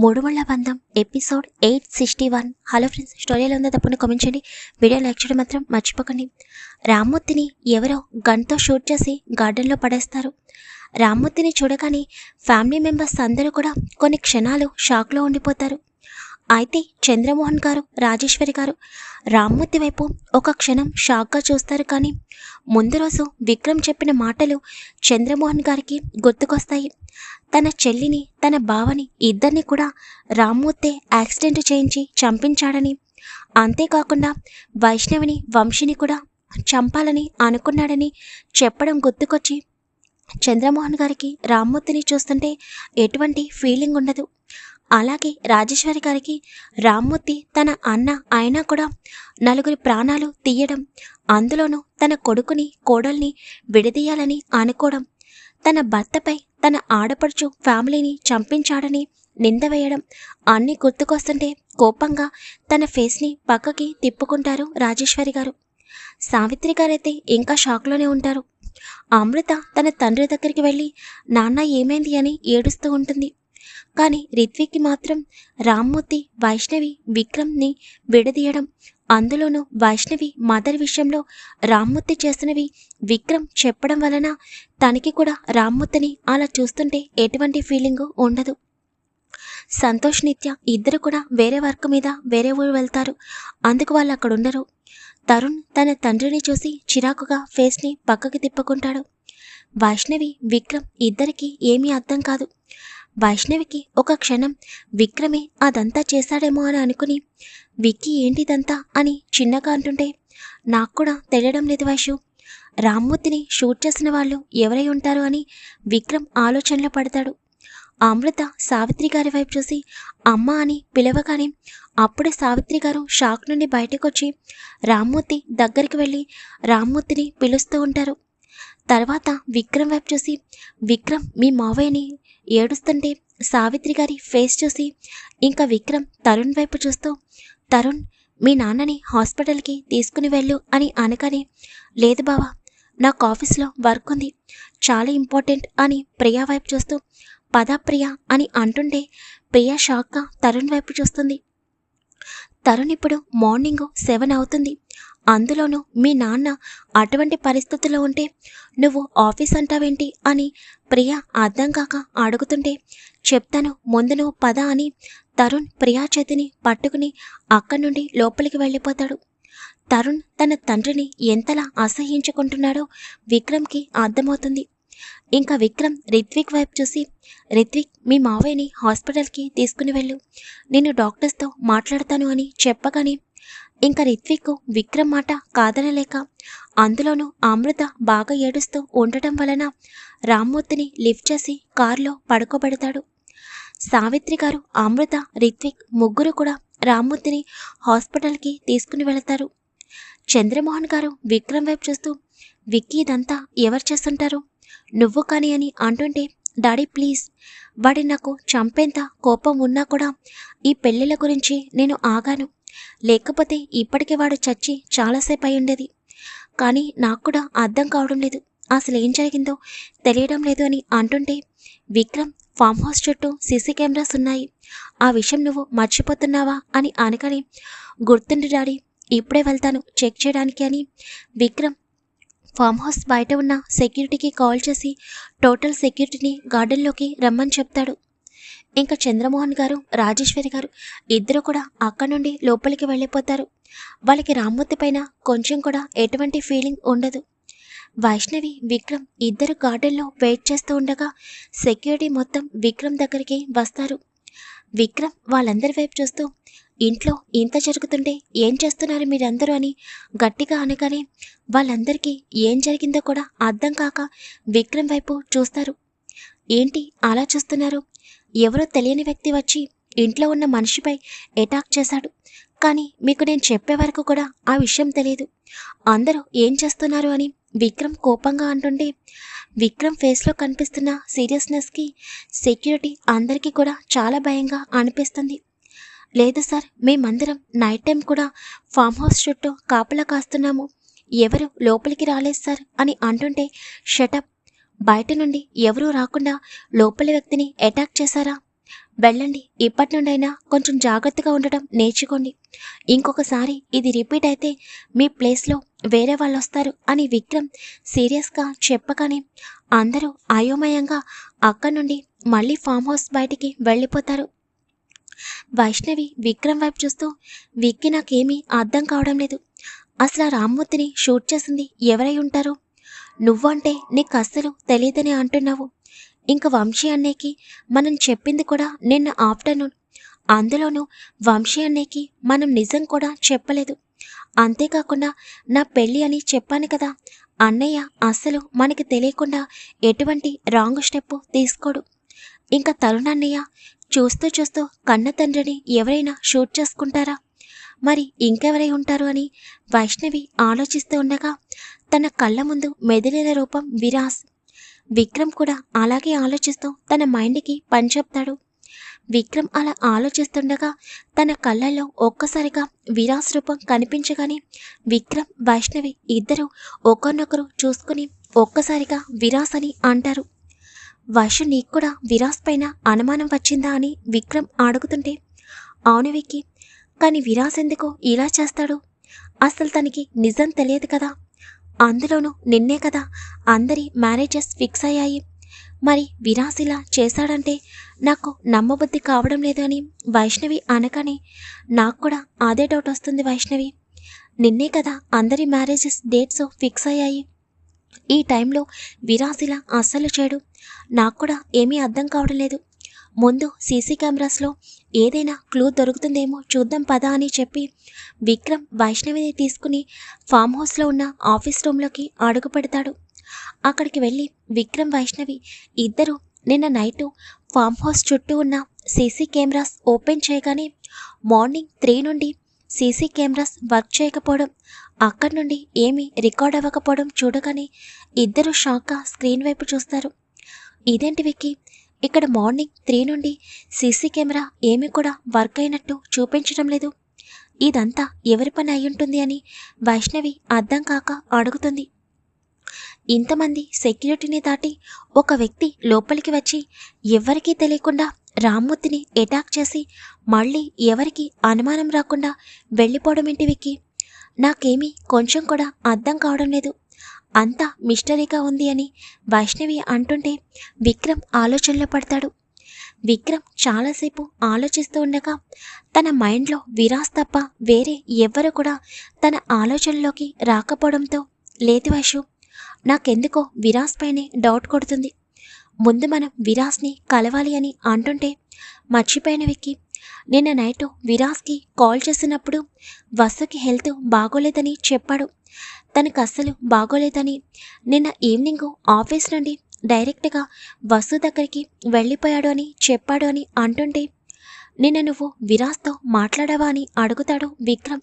మూడు వళ్ళ బంధం episode eight sixty one. Hello friends స్టోరీలో ఉందో తప్పని కామెంట్ చేయండి. వీడియో లైక్ చేయడం మాత్రం మర్చిపోకండి. రామ్మూర్తిని ఎవరో గన్తో షూట్ చేసి గార్డెన్లో పడేస్తారు. రామ్మూర్తిని చూడగానే ఫ్యామిలీ మెంబర్స్ అందరూ కూడా కొన్ని క్షణాలు షాక్లో ఉండిపోతారు. అయితే చంద్రమోహన్ గారు రాజేశ్వరి గారు రామ్మూర్తి వైపు ఒక క్షణం షాక్గా చూస్తారు కానీ ముందు రోజు విక్రమ్ చెప్పిన మాటలు చంద్రమోహన్ గారికి గుర్తుకొస్తాయి. తన చెల్లిని తన బావని ఇద్దరిని కూడా రామ్మూర్తే యాక్సిడెంట్ చేయించి చంపించాడని అంతేకాకుండా వైష్ణవిని వంశిని కూడా చంపాలని అనుకున్నాడని చెప్పడం గుర్తుకొచ్చి చంద్రమోహన్ గారికి రామ్మూర్తిని చూస్తుంటే ఎటువంటి ఫీలింగ్ ఉండదు. అలాగే రాజేశ్వరి గారికి రామ్మూర్తి తన అన్న అయినా కూడా నలుగురి ప్రాణాలు తీయడం అందులోనూ తన కొడుకుని కోడల్ని విడదీయాలని అనుకోవడం తన భర్తపై తన ఆడపడుచు ఫ్యామిలీని చంపించాడని నింద వేయడం అన్నీ గుర్తుకొస్తుంటే కోపంగా తన ఫేస్ని పక్కకి తిప్పుకుంటారు రాజేశ్వరి గారు. సావిత్రి గారైతే ఇంకా షాక్లోనే ఉంటారు. అమృత తన తండ్రి దగ్గరికి వెళ్ళి నాన్న ఏమైంది? అని ఏడుస్తూ ఉంటుంది. కానీ రిత్విక్కి మాత్రం రామ్మూర్తి వైష్ణవి విక్రమ్ని విడదీయడం అందులోనూ వైష్ణవి మదర్ విషయంలో రామ్మూర్తి చేసినవి విక్రమ్ చెప్పడం వలన తనకి కూడా రామ్మూర్తిని అలా చూస్తుంటే ఎటువంటి ఫీలింగు ఉండదు. సంతోష్ నిత్య ఇద్దరు కూడా వేరే వర్క్ మీద వేరే ఊరు వెళ్తారు. అందుకు వాళ్ళు అక్కడ ఉండరు. తరుణ్ తన తండ్రిని చూసి చిరాకుగా ఫేస్ని పక్కకి తిప్పుకుంటాడు. వైష్ణవి విక్రమ్ ఇద్దరికి ఏమీ అర్థం కాదు. వైష్ణవికి ఒక క్షణం విక్రమే అదంతా చేశాడేమో అని అనుకుని విక్కీ ఏంటిదంతా? అని చిన్నగా అంటుంటే నాకు కూడా తెలియడం లేదు వైషు రామ్మూర్తిని షూట్ చేసిన వాళ్ళు ఎవరై ఉంటారు? అని విక్రమ్ ఆలోచనలో పడతాడు. అమృత సావిత్రి గారి వైపు చూసి అమ్మ అని పిలవగానే అప్పుడే సావిత్రి గారు షాక్ నుండి బయటకు రామ్మూర్తి దగ్గరికి వెళ్ళి రామ్మూర్తిని పిలుస్తూ ఉంటారు. తర్వాత విక్రమ్ వైపు చూసి విక్రమ్ మీ మావయ్యని ఏడుస్తుంటే సావిత్రి గారి ఫేస్ చూసి ఇంకా విక్రమ్ తరుణ్ వైపు చూస్తూ తరుణ్ మీ నాన్నని హాస్పిటల్కి తీసుకుని వెళ్ళు అని అనగానే లేదు బావా నాకు ఆఫీస్లో వర్క్ ఉంది చాలా ఇంపార్టెంట్ అని ప్రియా వైపు చూస్తూ పదా ప్రియా అని అంటుంటే ప్రియా షాక్గా తరుణ్ వైపు చూస్తుంది. తరుణ్ ఇప్పుడు మార్నింగ్ సెవెన్ అవుతుంది. అందులోనూ మీ నాన్న అటువంటి పరిస్థితుల్లో ఉంటే నువ్వు ఆఫీస్ అంటావేంటి అని ప్రియ అర్థం కాక అడుగుతుంటే చెప్తాను ముందు నువ్వు పద అని తరుణ్ ప్రియా చేతిని పట్టుకుని అక్కడి నుండి లోపలికి వెళ్ళిపోతాడు. తరుణ్ తన తండ్రిని ఎంతలా అసహించుకుంటున్నాడో విక్రమ్కి అర్థమవుతుంది. ఇంకా విక్రమ్ రిత్విక్ వైపు చూసి రిత్విక్ మీ మావయ్యని హాస్పిటల్కి తీసుకుని వెళ్ళు. నేను డాక్టర్స్తో మాట్లాడతాను అని చెప్పగానే ఇంకా రిత్విక్ విక్రమ్ మాట కాదనలేక అందులోనూ అమృత బాగా ఏడుస్తూ ఉండటం వలన రామ్మూర్తిని లిఫ్ట్ చేసి కారులో పడుకోబెడతాడు. సావిత్రి గారు అమృత రిత్విక్ ముగ్గురు కూడా రామ్మూర్తిని హాస్పిటల్కి తీసుకుని వెళతారు. చంద్రమోహన్ గారు విక్రమ్ వైపు చూస్తూ విక్కీ ఇదంతా ఎవరు చేస్తుంటారు? నువ్వు కానీ అని అంటుంటే డాడీ ప్లీజ్ వాడి నాకు చంపేంత కోపం ఉన్నా కూడా ఈ పెళ్ళిళ్ళ గురించి నేను ఆగాను. లేకపోతే ఇప్పటికే వాడు చచ్చి చాలాసేపు అయి ఉండేది కానీ నాకు కూడా అర్థం కావడం లేదు. అసలు ఏం జరిగిందో తెలియడం లేదు అని అంటుంటే విక్రమ్ ఫామ్ హౌస్ చుట్టూ సీసీ కెమెరాస్ ఉన్నాయి. ఆ విషయం నువ్వు మర్చిపోతున్నావా అని అనగానే గుర్తుండి డాడీ ఇప్పుడే వెళ్తాను చెక్ చేయడానికి అని విక్రమ్ ఫామ్ హౌస్ బయట ఉన్న సెక్యూరిటీకి కాల్ చేసి టోటల్ సెక్యూరిటీని గార్డెన్లోకి రమ్మని చెప్తాడు. ఇంకా చంద్రమోహన్ గారు రాజేశ్వరి గారు ఇద్దరు కూడా అక్కడ నుండి లోపలికి వెళ్ళిపోతారు. వాళ్ళకి రామ్మూర్తి పైన కొంచెం కూడా ఎటువంటి ఫీలింగ్ ఉండదు. వైష్ణవి విక్రమ్ ఇద్దరు గార్డెన్లో వెయిట్ చేస్తూ ఉండగా సెక్యూరిటీ మొత్తం విక్రమ్ దగ్గరికి వస్తారు. విక్రమ్ వాళ్ళందరి వైపు చూస్తూ ఇంట్లో ఇంత జరుగుతుంటే ఏం చేస్తున్నారు మీరందరూ? అని గట్టిగా అనగానే వాళ్ళందరికీ ఏం జరిగిందో కూడా అర్థం కాక విక్రమ్ వైపు చూస్తారు. ఏంటి అలా చూస్తున్నారు? ఎవరో తెలియని వ్యక్తి వచ్చి ఇంట్లో ఉన్న మనిషిపై అటాక్ చేశాడు. కానీ మీకు నేను చెప్పే వరకు కూడా ఆ విషయం తెలియదు. అందరూ ఏం చేస్తున్నారు అని విక్రమ్ కోపంగా అంటుంటే విక్రమ్ ఫేస్లో కనిపిస్తున్న సీరియస్నెస్కి సెక్యూరిటీ అందరికీ కూడా చాలా భయంగా అనిపిస్తుంది. లేదు సార్ మేమందరం నైట్ టైం కూడా ఫామ్ హౌస్ చుట్టూ కాపలా కాస్తున్నాము. ఎవరు లోపలికి రాలేదు సార్ అని అంటుంటే షటప్ బయట నుండి ఎవరూ రాకుండా లోపలి వ్యక్తిని అటాక్ చేశారా? వెళ్ళండి. ఇప్పటి నుండైనా కొంచెం జాగ్రత్తగా ఉండటం నేర్చుకోండి. ఇంకొకసారి ఇది రిపీట్ అయితే మీ ప్లేస్లో వేరే వాళ్ళు వస్తారు అని విక్రమ్ సీరియస్గా చెప్పగానే అందరూ అయోమయంగా అక్కడి నుండి మళ్ళీ ఫామ్ హౌస్ బయటికి వెళ్ళిపోతారు. వైష్ణవి విక్రమ్ వైపు చూస్తూ విక్కి నాకేమీ అర్థం కావడం లేదు. అసలు ఆ రామ్మూర్తిని షూట్ చేసింది ఎవరై ఉంటారు? నువ్వంటే నీకు అస్సలు తెలియదని అంటున్నావు. ఇంక వంశీ అన్నయ్యకి మనం చెప్పింది కూడా నిన్న ఆఫ్టర్నూన్. అందులోనూ వంశీ అన్నయ్యకి మనం నిజం కూడా చెప్పలేదు. అంతేకాకుండా నా పెళ్ళి అని చెప్పాను కదా అన్నయ్య అస్సలు మనకి తెలియకుండా ఎటువంటి రాంగ్ స్టెప్ తీసుకోడు. ఇంకా తరుణన్నయ్య చూస్తూ చూస్తూ కన్న తండ్రిని ఎవరైనా షూట్ చేసుకుంటారా? మరి ఇంకెవరై ఉంటారు అని వైష్ణవి ఆలోచిస్తూ ఉండగా తన కళ్ళ ముందు మెదిలిన రూపం విరాస్. విక్రమ్ కూడా అలాగే ఆలోచిస్తూ తన మైండ్కి పని చెప్తాడు. విక్రమ్ అలా ఆలోచిస్తుండగా తన కళ్ళల్లో ఒక్కసారిగా విరాస్ రూపం కనిపించగానే విక్రమ్ వైష్ణవి ఇద్దరు ఒకరినొకరు చూసుకుని ఒక్కసారిగా విరాస్ అని అంటారు. వైషు నీకు కూడా విరాస్ పైన అనుమానం వచ్చిందా? అని విక్రమ్ అడుగుతుంటే అవును విక్కి కానీ విరాస్ ఎందుకు ఇలా చేస్తాడు? అసలు తనకి నిజం తెలియదు కదా. అందులోనూ నిన్నే కదా అందరి మ్యారేజెస్ ఫిక్స్ అయ్యాయి. మరి విరాస్ ఇలా చేశాడంటే నాకు నమ్మబుద్ధి కావడం లేదు అని వైష్ణవి అనగానే నాకు కూడా అదే డౌట్ వస్తుంది వైష్ణవి. నిన్నే కదా అందరి మ్యారేజెస్ డేట్స్ ఫిక్స్ అయ్యాయి. ఈ టైంలో విరాస్ ఇలా అస్సలు చేయడు. నాకు కూడా ఏమీ అర్థం కావడం లేదు. ముందు సీసీ కెమెరాస్లో ఏదైనా క్లూ దొరుకుతుందేమో చూద్దాం పదా అని చెప్పి విక్రమ్ వైష్ణవిని తీసుకుని ఫామ్ హౌస్లో ఉన్న ఆఫీస్ రూమ్లోకి అడుగు పెడతాడు. అక్కడికి వెళ్ళి విక్రమ్ వైష్ణవి ఇద్దరు నిన్న నైటు ఫామ్ హౌస్ చుట్టూ ఉన్న సీసీ కెమెరాస్ ఓపెన్ చేయగానే మార్నింగ్ త్రీ నుండి సీసీ కెమెరాస్ వర్క్ చేయకపోవడం అక్కడి నుండి ఏమీ రికార్డ్ అవ్వకపోవడం చూడగానే ఇద్దరు షాక్గా స్క్రీన్ వైపు చూస్తారు. ఇదేంటి విక్కీ? ఇక్కడ మార్నింగ్ త్రీ నుండి సీసీ కెమెరా ఏమీ కూడా వర్క్ అయినట్టు చూపించడం లేదు. ఇదంతా ఎవరి పని అయి ఉంటుంది అని వైష్ణవి అర్థం కాక అడుగుతుంది. ఇంతమంది సెక్యూరిటీని దాటి ఒక వ్యక్తి లోపలికి వచ్చి ఎవరికీ తెలియకుండా రామ్మూర్తిని అటాక్ చేసి మళ్ళీ ఎవరికి అనుమానం రాకుండా వెళ్ళిపోవడం ఏంటి విక్కి. నాకేమీ కొంచెం కూడా అర్థం కావడం లేదు. అంతా మిస్టరీగా ఉంది అని వైష్ణవి అంటుంటే విక్రమ్ ఆలోచనలో పడతాడు. విక్రమ్ చాలాసేపు ఆలోచిస్తూ ఉండగా తన మైండ్లో విరాస్ తప్ప వేరే ఎవ్వరు కూడా తన ఆలోచనలోకి రాకపోవడంతో లేదు వైషు నాకెందుకో విరాస్ పైనే డౌట్ కొడుతుంది. ముందు మనం విరాస్ని కలవాలి అని అంటుంటే మర్చిపోయిన విక్కి నిన్న నైట్ విరాస్కి కాల్ చేసినప్పుడు వసుకి హెల్త్ బాగోలేదని చెప్పాడు. తనకు అస్సలు బాగోలేదని నిన్న ఈవినింగ్ ఆఫీస్ నుండి డైరెక్ట్గా వసు దగ్గరికి వెళ్ళిపోయాడు అని చెప్పాడు అని అంటుంటే నిన్న నువ్వు విరాస్తో మాట్లాడావా? అని అడుగుతాడు విక్రమ్.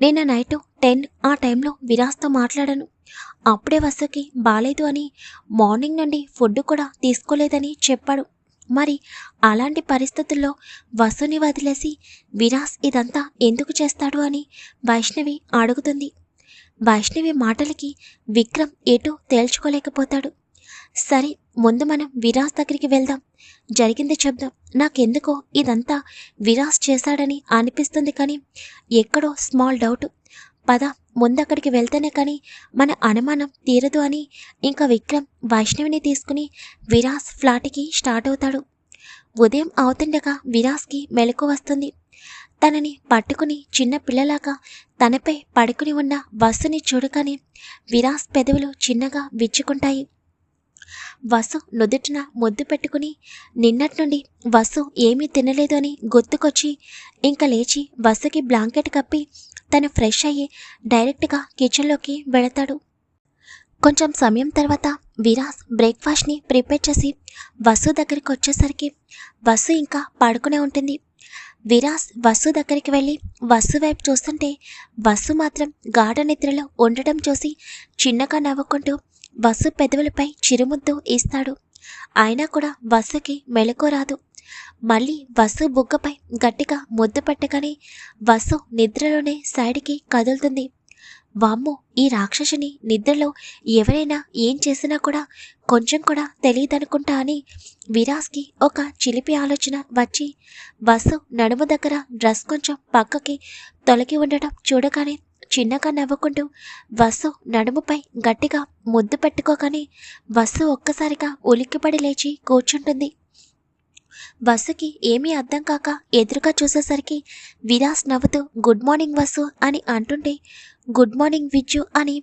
నిన్న నైట్ టెన్ ఆ టైంలో విరాస్తో మాట్లాడాను. అప్పుడే వసుకి బాలేదు అని మార్నింగ్ నుండి ఫుడ్ కూడా తీసుకోలేదని చెప్పాడు. మరి అలాంటి పరిస్థితుల్లో వసుని వదిలేసి విరాస్ ఇదంతా ఎందుకు చేస్తాడు అని వైష్ణవి అడుగుతుంది. వైష్ణవి మాటలకి విక్రమ్ ఎటు తేల్చుకోలేకపోతాడు. సరే ముందు మనం విరాస్ దగ్గరికి వెళ్దాం. జరిగింది చెప్దాం. నాకెందుకో ఇదంతా విరాస్ చేశాడని అనిపిస్తుంది కానీ ఎక్కడో స్మాల్ డౌట్. పద ముందు అక్కడికి వెళ్తేనే కానీ మన అనుమానం తీరదు అని ఇంకా విక్రమ్ వైష్ణవిని తీసుకుని విరాస్ ఫ్లాట్కి స్టార్ట్ అవుతాడు. ఉదయం అవుతుండగా విరాస్కి మెలకు వస్తుంది. తనని పట్టుకుని చిన్న పిల్లలాగా తనపై పడుకుని ఉన్న బస్సుని చూడగానే విరాస్ పెదవులు చిన్నగా విచ్చుకుంటాయి. వసు నుదుటిన ముద్దు పెట్టుకుని నిన్నటి నుండి వసు ఏమీ తినలేదు అని గుర్తుకొచ్చి ఇంకా లేచి వసుకి బ్లాంకెట్ కప్పి తను ఫ్రెష్ అయ్యి డైరెక్ట్గా కిచెన్లోకి వెళతాడు. కొంచెం సమయం తర్వాత విరాస్ బ్రేక్ఫాస్ట్ని ప్రిపేర్ చేసి వసు దగ్గరికి వచ్చేసరికి వసు ఇంకా పడుకునే ఉంటుంది. విరాస్ వసు దగ్గరికి వెళ్ళి వసు వైపు చూస్తుంటే వసు మాత్రం గాఢ నిద్రలో ఉండటం చూసి చిన్నగా నవ్వుకుంటూ వసు పెదవులపై చిరుముద్దు ఇస్తాడు. అయినా కూడా వసుకి మెలకు రాదు. మళ్ళీ వసు బుగ్గపై గట్టిగా ముద్దు పెట్టగానే వసు నిద్రలోనే సైడ్కి కదులుతుంది. వామ్మో ఈ రాక్షసుని నిద్రలో ఎవరైనా ఏం చేసినా కూడా కొంచెం కూడా తెలియదనుకుంటా అని విరాస్కి ఒక చిలిపి ఆలోచన వచ్చి బస్సు నడుము దగ్గర డ్రెస్ కొంచెం పక్కకి తొలగి ఉండటం చూడగానే చిన్నగా నవ్వుకుంటూ బస్సు నడుముపై గట్టిగా ముద్దు పెట్టుకోగానే బస్సు ఒక్కసారిగా ఉలిక్కిపడి లేచి కూర్చుంటుంది. బస్సుకి ఏమీ అర్థం కాక ఎదురుగా చూసేసరికి విరాస్ నవ్వుతూ గుడ్ మార్నింగ్ వసు అని అంటుంటే గుడ్ మార్నింగ్ విజ్జు అని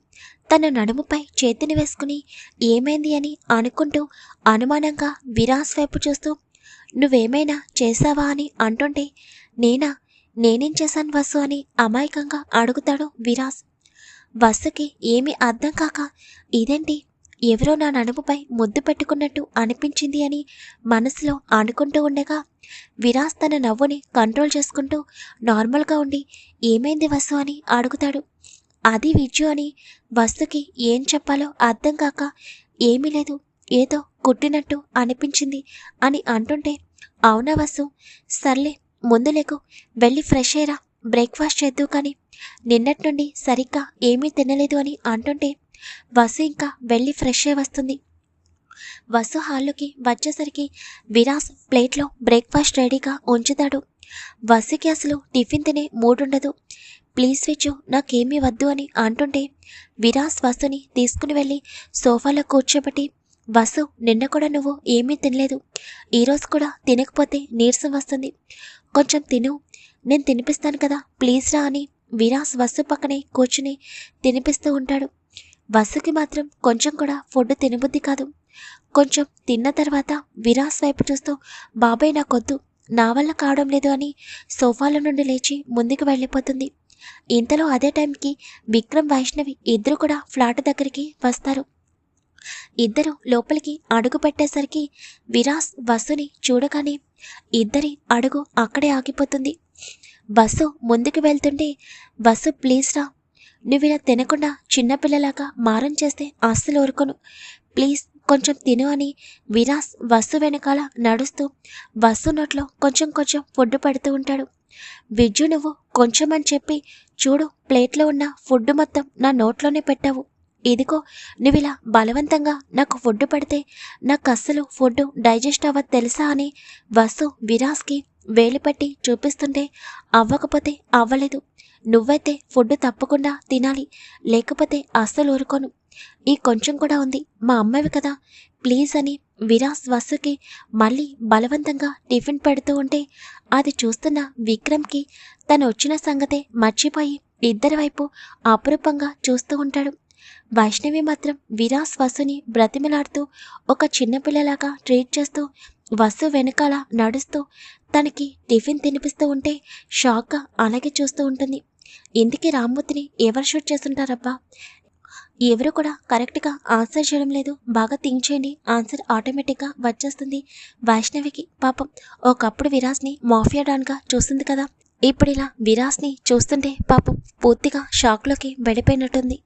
తన నడుముపై చేతిని వేసుకుని ఏమైంది అని అనుకుంటూ అనుమానంగా విరాస్ వైపు చూస్తూ నువ్వేమైనా చేశావా అని అంటుంటే నేనా? నేనేం చేశాను వసు అని అమాయకంగా అడుగుతాడు విరాస్. వసుకి ఏమీ అర్థం కాక ఇదేంటి? ఎవరో నా నడుముపై ముద్దు పెట్టుకున్నట్టు అనిపించింది అని మనసులో అనుకుంటూ ఉండగా విరాస్ తన నవ్వుని కంట్రోల్ చేసుకుంటూ నార్మల్గా ఉండి ఏమైంది వసు అని అడుగుతాడు. అది విజ్జు అని వస్తుకి ఏం చెప్పాలో అర్థం కాక ఏమీ లేదు ఏదో కుట్టినట్టు అనిపించింది అని అంటుంటే అవునా వసు? సర్లే ముందు లేకు వెళ్ళి ఫ్రెష్ అయ్యరా బ్రేక్ఫాస్ట్ చేద్దు కానీ నిన్నటి నుండి సరిగ్గా ఏమీ తినలేదు అని అంటుంటే వసు ఇంకా వెళ్ళి ఫ్రెష్ అయి వస్తుంది. వసు హాల్లోకి వచ్చేసరికి విరాస్ ప్లేట్లో బ్రేక్ఫాస్ట్ రెడీగా ఉంచుతాడు. వసుకి అసలు టిఫిన్ తినే మూడుండదు ప్లీజ్ విచ్చు నాకేమీ వద్దు అని అంటుంటే విరాస్ వసుని తీసుకుని వెళ్ళి సోఫాలో కూర్చోబెట్టి వసు నిన్న కూడా నువ్వు ఏమీ తినలేదు. ఈరోజు కూడా తినకపోతే నీరసం వస్తుంది. కొంచెం తిను. నేను తినిపిస్తాను కదా. ప్లీజ్ రా అని విరాస్ వసు పక్కనే కూర్చుని తినిపిస్తూ ఉంటాడు. వసుకి మాత్రం కొంచెం కూడా ఫుడ్ తినబుద్ధి కాదు. కొంచెం తిన్న తర్వాత విరాస్ వైపు చూస్తూ బాబాయ్ నాకొద్దు. నా వల్ల కావడం లేదు అని సోఫాలో నుండి లేచి ముందుకు వెళ్ళిపోతుంది. ఇంతలో అదే టైంకి విక్రమ్ వైష్ణవి ఇద్దరు కూడా ఫ్లాట్ దగ్గరికి వస్తారు. ఇద్దరు లోపలికి అడుగు పెట్టేసరికి విరాస్ బస్సుని చూడగానే ఇద్దరి అడుగు అక్కడే ఆగిపోతుంది. బస్సు ముందుకు వెళ్తుంటే బస్సు ప్లీజ్ రా నువ్వు ఇలా తినకుండా చిన్నపిల్లలాగా మారం చేస్తే అస్సలు ఊరుకోను. ప్లీజ్ కొంచెం తిను అని విరాస్ బస్సు వెనకాల నడుస్తూ బస్సు నోట్లో కొంచెం కొంచెం ఫుడ్ పెడుతూ ఉంటాడు. విజ్జు నువ్వు కొంచెం అని చెప్పి చూడు ప్లేట్లో ఉన్న ఫుడ్ మొత్తం నా నోట్లోనే పెట్టావు. ఇదిగో నువ్వు ఇలా బలవంతంగా నాకు ఫుడ్ పెడితే నాకు అస్సలు ఫుడ్ డైజెస్ట్ అవ్వదు తెలుసా అని వసు విరాస్కి వేలిపెట్టి చూపిస్తుంటే అవ్వకపోతే అవ్వలేదు. నువ్వైతే ఫుడ్ తప్పకుండా తినాలి లేకపోతే అస్సలు ఊరుకోను. ఈ కొంచెం కూడా ఉంది మా అమ్మవి కదా. ప్లీజ్ అని విరాస్ వసుకి మళ్ళీ బలవంతంగా టిఫిన్ పెడుతూ ఉంటే అది చూస్తున్న విక్రమ్కి తను వచ్చిన సంగతే మర్చిపోయి ఇద్దరి వైపు అపురూపంగా చూస్తూ ఉంటాడు. వైష్ణవి మాత్రం విరాస్ వసుని బ్రతిమలాడుతూ ఒక చిన్నపిల్లలాగా ట్రీట్ చేస్తూ వసు వెనకాల నడుస్తూ తనకి టిఫిన్ తినిపిస్తూ ఉంటే షాక్గా అలాగే చూస్తూ ఉంటుంది. ఇందుకే రామ్మూర్తిని ఎవరు షూట్ చేస్తుంటారబ్బా? ఎవరు కూడా కరెక్ట్గా ఆన్సర్ చేయడం లేదు. బాగా థింక్ చేయండి. ఆన్సర్ ఆటోమేటిక్గా వచ్చేస్తుంది. వైష్ణవికి పాపం ఒకప్పుడు విరాస్ని మాఫియా డాన్గా చూస్తుంది కదా. ఇప్పుడు ఇలా విరాస్ని చూస్తుంటే పాపం పూర్తిగా షాక్లోకి వెళ్ళిపోయినట్టుంది.